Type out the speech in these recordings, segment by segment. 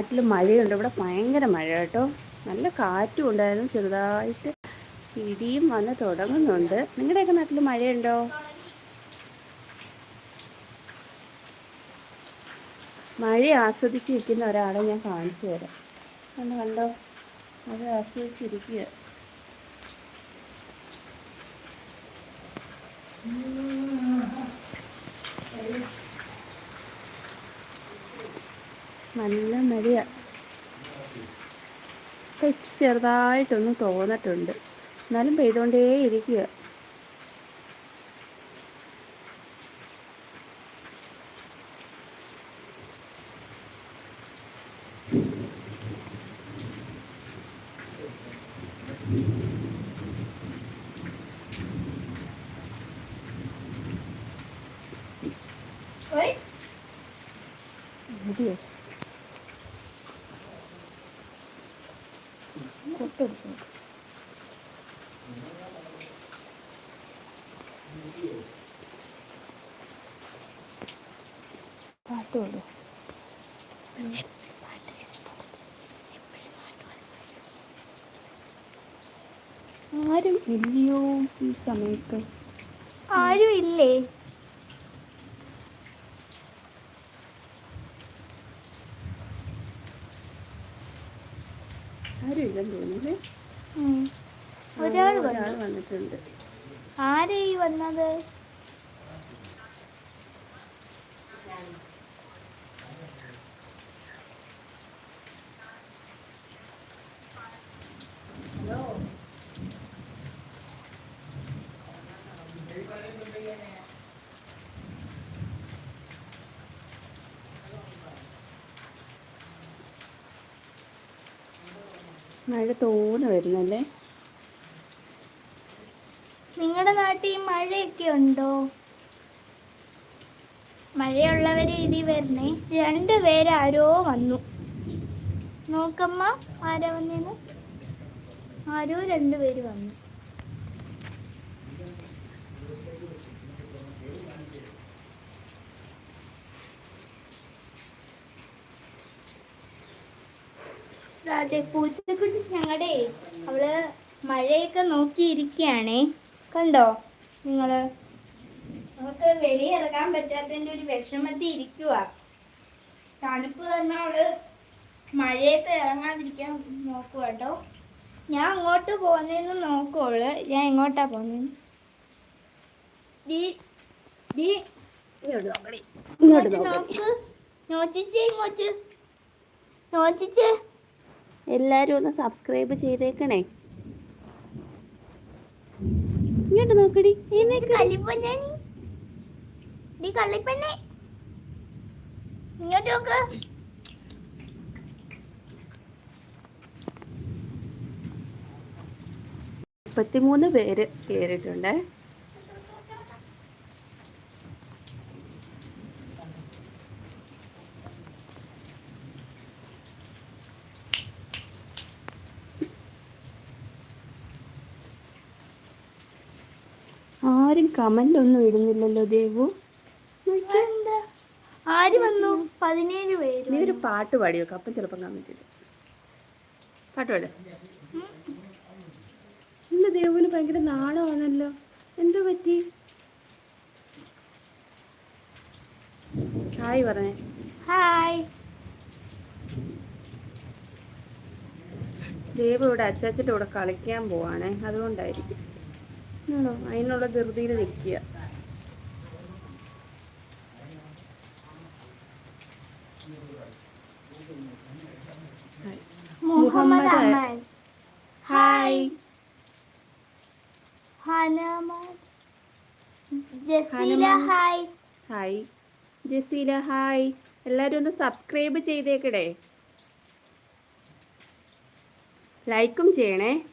നാട്ടിൽ മഴയുണ്ട്. ഇവിടെ ഭയങ്കര മഴ കേട്ടോ. നല്ല കാറ്റും ഉണ്ടായിരുന്നു. ചെറുതായിട്ട് ഇടിയും വന്ന് തുടങ്ങുന്നുണ്ട്. നിങ്ങളുടെയൊക്കെ നാട്ടിൽ മഴയുണ്ടോ? മഴ ആസ്വദിച്ചിരിക്കുന്ന ഒരാളെ ഞാൻ കാണിച്ചു തരാം. ഒന്ന് കണ്ടോ? അത് ആസ്വദിച്ചിരിക്കുക. നല്ല മഴയാണ് ഇപ്പം ചെറുതായിട്ടൊന്ന് തോന്നിട്ടുണ്ട് എന്നാലും പെയ്തുകൊണ്ടേ ഇരിക്കുക പാട്ടുള്ളൂ ആരും ഇല്ലയോ ഈ സമയത്ത്? ആരും ഇല്ലേ ആരും ഇല്ലെന്ന് തോന്നുന്നു. ഒരാൾ വന്നിട്ടുണ്ട്. ആരെയും വന്നത്? മഴ തോനെ വരുന്നല്ലേ? നിങ്ങളുടെ നാട്ടിൽ മഴയൊക്കെ ഉണ്ടോ? മഴയുള്ളവർ ഇതി വരണേ രണ്ട് പേരാരോ വന്നു. നോക്കമ്മ ആരാ വന്നേന്ന്? ആരോ രണ്ടുപേര് വന്നു. അതെ പൂച്ചക്കുട്ടി ഞങ്ങളുടെ അവൾ മഴയൊക്കെ നോക്കിയിരിക്കുകയാണേ കണ്ടോ? നിങ്ങൾ നമുക്ക് വെളിയിറങ്ങാൻ പറ്റാത്തതിന്റെ ഒരു വിഷമത്തിൽ ഇരിക്കുക തണുപ്പ് തന്നെ അവൾ മഴയത്ത് ഇറങ്ങാതിരിക്കാൻ നോക്കുക കേട്ടോ. ഞാൻ അങ്ങോട്ട് പോകുന്നതെന്ന് നോക്കുവോൾ ഞാൻ എങ്ങോട്ടാ പോകുന്നത് ഡീ ഡീ ഇങ്ങോട്ട് നോക്കടി. ഇങ്ങോട്ട് ഇങ്ങോട്ട് നോക്ക്. നോച്ചിച്ചേ ഇങ്ങോട്ട്. നോച്ചിച്ചേ. എല്ലാവരും ഒന്ന് സബ്സ്ക്രൈബ് ചെയ്തേക്കണേ. ഇങ്ങോട്ട് നോക്കടി. ഇങ്ങോട്ട് നോക്ക്. മുപ്പത്തിമൂന്ന് പേര് കയറിയിട്ടുണ്ട് ആരും കമന്റ് ഒന്നും ഇടുന്നില്ലല്ലോ ദേവു. ആര് വന്നു? പതിനേഴ് പേര് നീ ഒരു പാട്ട് പാടി വെക്കാം അപ്പം ചിലപ്പം കമന്റ് ഇടും. പാട്ട് പാട്. ഇന്ന് ദേവുവിന് ഭയങ്കര നാണമാണല്ലോ? എന്തു പറ്റി? ഹായ് പറഞ്ഞേ. ഹായ്. ദേവ് ഇവിടെ അച്ചാച്ചിന്റെ കൂടെ കളിക്കാൻ പോവാണേ അതുകൊണ്ടായിരിക്കും. അതിനുള്ള ധൃതിയിൽ നിൽക്കുക. Muhammad hi. Hi. Hi. Jaseela hi. എല്ലാവരും ഒന്ന് സബ്സ്ക്രൈബ് ചെയ്തേക്കടേ. ലൈക്കും ചെയ്യണേ.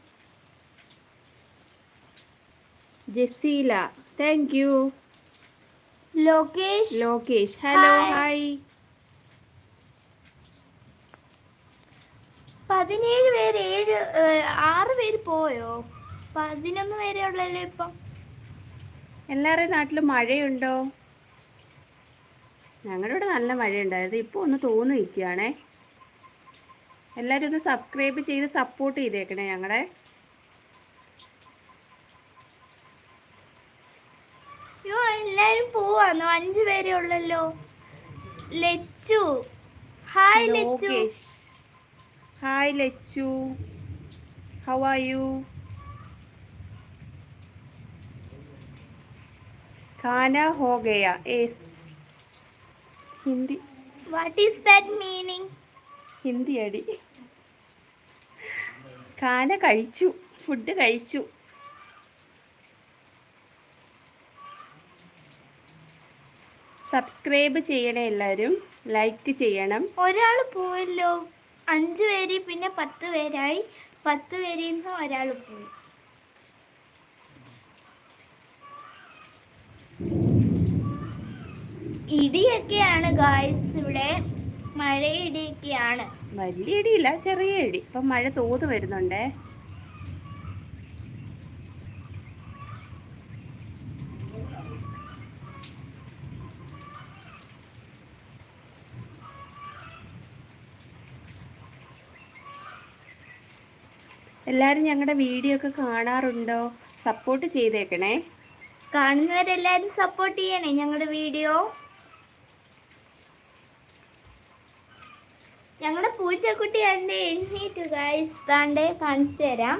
Jaseela. Thank you Lokesh. Lokesh. Hello Hi. Hi പതിനേഴ് പേര് ഏഴ് ആറ് പേര് പോയോ? പതിനൊന്ന് പേരെ ഉള്ളല്ലോ ഇപ്പം? എല്ലാവരുടെയും നാട്ടിൽ മഴയുണ്ടോ? ഞങ്ങളുടെ ഇവിടെ നല്ല മഴയുണ്ടായത് ഇപ്പോൾ ഒന്ന് തോന്നു നിൽക്കുകയാണേ. എല്ലാവരും ഒന്ന് സബ്സ്ക്രൈബ് ചെയ്ത് സപ്പോർട്ട് ചെയ്തേക്കണേ ഞങ്ങളെ. അഞ്ചു പേരേ ഉള്ളല്ലോ. Lachu. Hi Lachu. Hi Lachu. How are you ഖാന ഹോ Gaya Hindi. What is that meaning Hindi അടി. ഖാന കഴിച്ചു. ഫുഡ് കഴിച്ചു. സബ്സ്ക്രൈബ് ചെയ്യണേ എല്ലാവരും ലൈക്ക് ചെയ്യണം. ഒരാൾ പോയല്ലോ അഞ്ചു പേര് പിന്നെ പത്ത് പേരായി. പത്ത് പേരിൽ നിന്ന് ഒരാൾ പോയി. ഇടിയൊക്കെയാണ് ഗായ്സ് ഇവിടെ. മഴയിടിയൊക്കെയാണ്. വലിയ ഇടിയില്ല ചെറിയ ഇടി. ഇപ്പം മഴ തോത് വരുന്നുണ്ടേ. എല്ലാവരും ഞങ്ങളുടെ വീഡിയോ ഒക്കെ കാണാറുണ്ടോ? സപ്പോർട്ട് ചെയ്തേക്കണേ. കാണുന്നവരെല്ലാരും സപ്പോർട്ട് ചെയ്യണേ ഞങ്ങളുടെ വീഡിയോ. ഞങ്ങളുടെ പൂച്ചക്കുട്ടി എന്റെ എണ്ണീറ്റ് ഗൈസ് താണ്ടേ കാണിച്ചു തരാം.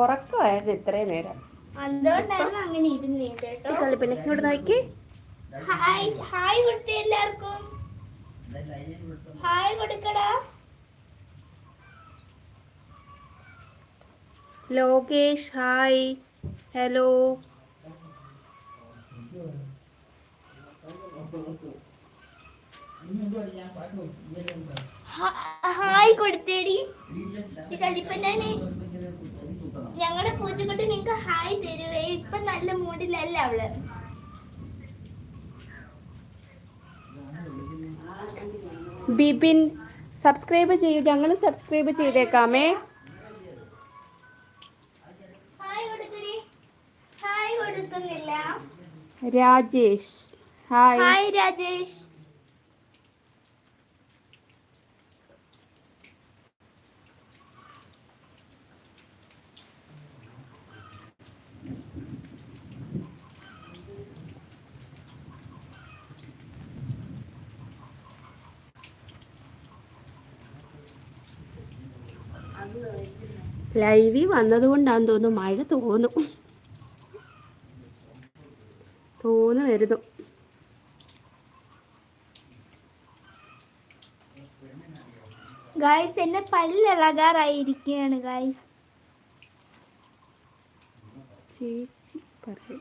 ഉറക്കമായിരുന്നു ഇത്രയും നേരം. അതുകൊണ്ടായിരുന്നു അങ്ങനെ ഇരുന്നേ കേട്ടോ. കളിപ്പിന്നെ ഇങ്ങോട്ട് നോക്കി. ഹായ് ഹായ് കുട്ടി എല്ലാവർക്കും. ഹായ് കൊടുക്കടാ. ലോകേഷ് ഹായ്. ഹലോ. ഹായ് കൊടുത്തേടി. കളിപ്പന്നെ ഞങ്ങളുടെ പൂച്ചക്കുട്ടി നിങ്ങക്ക് ഹായ് തരുവേ. ഇപ്പൊ നല്ല മൂഡിലല്ല അവൾ. ബിബിൻ സബ്സ്ക്രൈബ് ചെയ്യൂ. ഞങ്ങൾ സബ്സ്ക്രൈബ് ചെയ്തേക്കാമേ. ഹായ് കൊടുക്കുന്നില്ല രാജേഷ്. ഹായ്. ഹായ് രാജേഷ്. ലൈവിൽ വന്നതുകൊണ്ടാന്ന് തോന്നുന്നു മഴ തോന്നും തോന്നു വരുന്നു ഗായ്സ് എന്നെ പല്ലിളകാറായിരിക്കുകയാണ് ഗായ്സ് ചേച്ചി പറയൂ.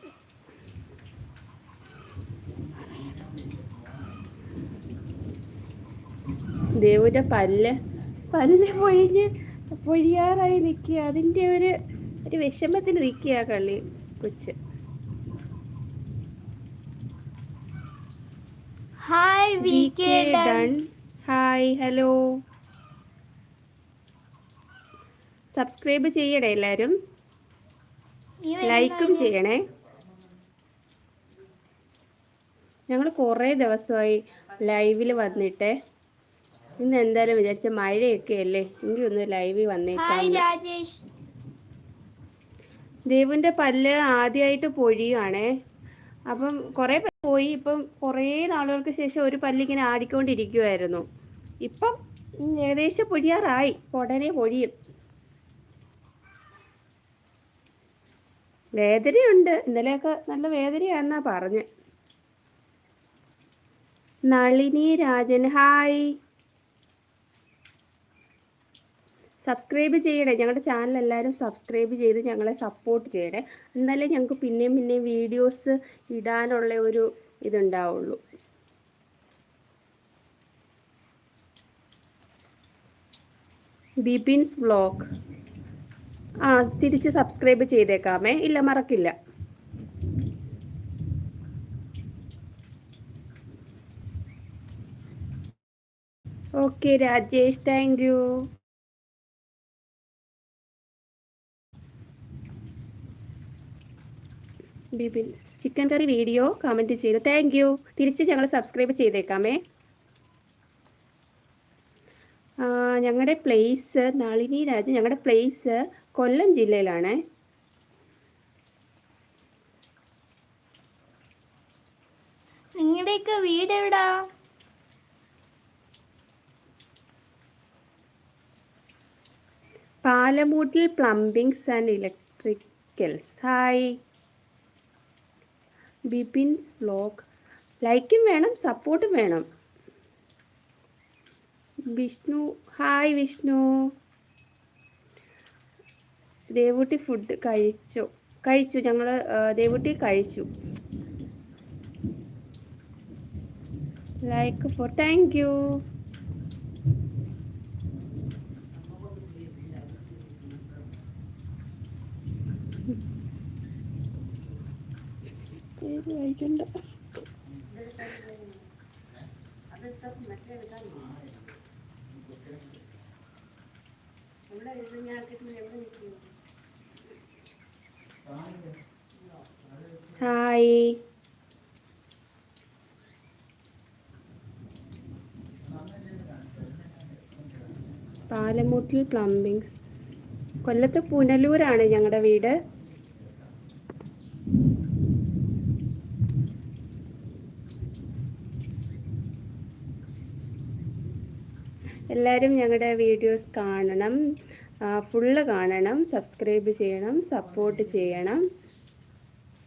ദേവുന്റെ പല്ല് പല്ല് പൊഴിഞ്ഞ് പൊഴിയാറായി നിൽക്കുക. അതിന്റെ ഒരു ഒരു വിഷമത്തിൽ നിൽക്കുക കള്ളി കൊച്ച്. ഹായ് വി കെ ഡൺ ഹായ് ഹലോ സബ്സ്ക്രൈബ് ചെയ്യണേ എല്ലാവരും ലൈക്കും ചെയ്യണേ. ഞങ്ങൾ കുറേ ദിവസമായി ലൈവിൽ വന്നിട്ട്. ഇന്ന് എന്തായാലും വിചാരിച്ച മഴയൊക്കെ അല്ലേ? എങ്കിൽ ഒന്ന് ലൈവിൽ വന്നേക്കാം ദേവുവിന്റെ പല്ല് ആദ്യമായിട്ട് പൊഴിയുവാണേ. അപ്പം കുറേ പോയി. ഇപ്പം കുറേ നാളുകൾക്ക് ശേഷം ഒരു പല്ലിങ്ങനെ ആടിക്കൊണ്ടിരിക്കുമായിരുന്നു ഇപ്പം ഏകദേശം പൊഴിയാറായി. ഉടനെ പൊഴിയും. വേദനയുണ്ട്. ഇന്നലെയൊക്കെ നല്ല വേദനയാണെന്നാ പറഞ്ഞ്. നളിനി രാജൻ ഹായ്. സബ്സ്ക്രൈബ് ചെയ്യണേ. ഞങ്ങളുടെ ചാനൽ എല്ലാവരും സബ്സ്ക്രൈബ് ചെയ്ത് ഞങ്ങളെ സപ്പോർട്ട് ചെയ്യണേ. എന്നാലേ ഞങ്ങൾക്ക് പിന്നെയും പിന്നെയും വീഡിയോസ് ഇടാനുള്ള ഒരു ഇതുണ്ടാവുള്ളൂ. ബിബിൻസ് വ്ളോഗ് ആ തിരിച്ച് സബ്സ്ക്രൈബ് ചെയ്തേക്കാമേ. ഇല്ല മറക്കില്ല. Okay Rajesh thank you Bibin chicken curry video comment ചെയ്തു. താങ്ക് യു തിരിച്ച് ഞങ്ങൾ സബ്സ്ക്രൈബ് ചെയ്തേക്കാമേ. ഞങ്ങളുടെ പ്ലേസ് നളിനി രാജ ഞങ്ങളുടെ പ്ലേസ് കൊല്ലം ജില്ലയിലാണ്. നിങ്ങളുടെയൊക്കെ വീട് എവിടാ? Palamoottil plumbings and electricals hi Bipin's vlog ലൈക്കും വേണം സപ്പോർട്ടും വേണം. വിഷ്ണു ഹായ് വിഷ്ണു. ദേവൂട്ടി ഫുഡ് കഴിച്ചു. കഴിച്ചു ഞങ്ങൾ ദേവൂട്ടി കഴിച്ചു. Like for thank you. പേര് വായിക്കണ്ട ഹായ്. പാലമൂട്ടിൽ പ്ലംബിങ്സ് കൊല്ലത്ത് പുനലൂരാണ് ഞങ്ങളുടെ വീട്. എല്ലാവരും ഞങ്ങളുടെ വീഡിയോസ് കാണണം. ഫുള്ള് കാണണം. സബ്സ്ക്രൈബ് ചെയ്യണം. സപ്പോർട്ട് ചെയ്യണം.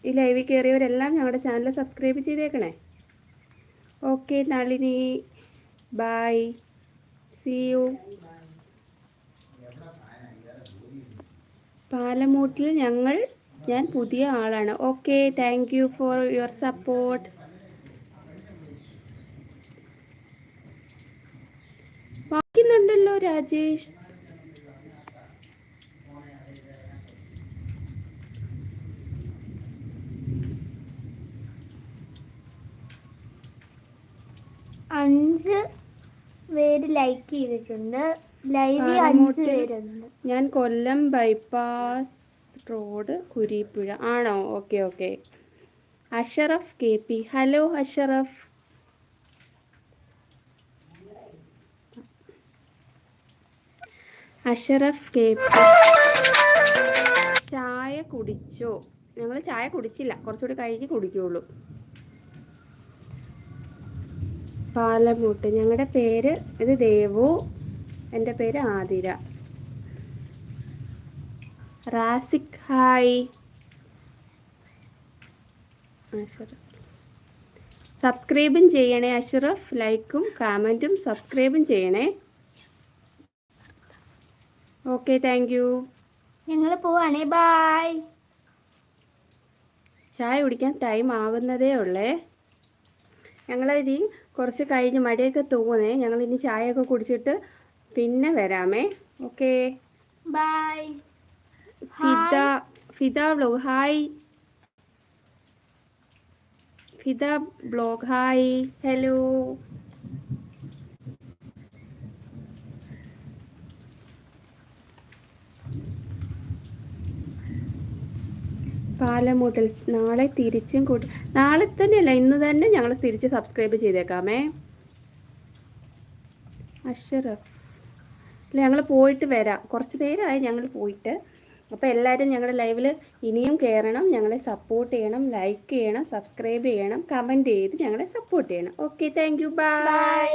ഈ ലൈവിൽ കയറിയവരെല്ലാം ഞങ്ങളുടെ ചാനൽ സബ്സ്ക്രൈബ് ചെയ്തേക്കണേ. Okay Nalini. Bye see you Palamoottil ഞങ്ങൾ ഞാൻ പുതിയ ആളാണ്. Okay thank you for your support വായിക്കുന്നുണ്ടല്ലോ Rajesh. അഞ്ച് പേര് ലൈക്ക് ചെയ്തിട്ടുണ്ട്. ലൈവ് അഞ്ച് പേരുണ്ട്. ഞാൻ കൊല്ലം ബൈപ്പാസ് റോഡ് കുരിപ്പുഴ. ആണോ? Okay okay Ashraf K P. Hello Ashraf. Ashraf K ചായ കുടിച്ചോ? ഞങ്ങൾ ചായ കുടിച്ചില്ല. കുറച്ചുകൂടി കഴിഞ്ഞ് കുടിക്കുള്ളൂ. പാലമൂട്ട്. ഞങ്ങളുടെ പേര് ഇത് ദേവു. എന്റെ പേര് ആതിര. റാസിക് ഹായ്. സബ്സ്ക്രൈബും ചെയ്യണേ അഷറഫ്. ലൈക്കും കമന്റും സബ്സ്ക്രൈബും ചെയ്യണേ. ഓക്കെ താങ്ക് യു ഞങ്ങൾ പോവാണേ ബായ് ചായ കുടിക്കാൻ ടൈം ആകുന്നതേ ഉള്ളേ. ഞങ്ങളിനി കുറച്ച് കഴിഞ്ഞ് മഴയൊക്കെ തൂങ്ങുന്നേ ഞങ്ങളിനി ചായയൊക്കെ കുടിച്ചിട്ട് പിന്നെ വരാമേ. Okay bye Fida Fida vlog hi Fida blog hi hello Palamoottil നാളെ തിരിച്ചും കൂട്ടി നാളെ തന്നെയല്ല ഇന്ന് തന്നെ ഞങ്ങൾ തിരിച്ച് സബ്സ്ക്രൈബ് ചെയ്തേക്കാമേ. അഷറഫ് അല്ല ഞങ്ങൾ പോയിട്ട് വരാം. കുറച്ച് നേരമായി ഞങ്ങൾ പോയിട്ട്. അപ്പോൾ എല്ലാവരും ഞങ്ങളുടെ ലൈവിൽ ഇനിയും കയറണം ഞങ്ങളെ സപ്പോർട്ട് ചെയ്യണം ലൈക്ക് ചെയ്യണം സബ്സ്ക്രൈബ് ചെയ്യണം കമന്റ് ചെയ്ത് ഞങ്ങളെ സപ്പോർട്ട് ചെയ്യണം. Okay thank U by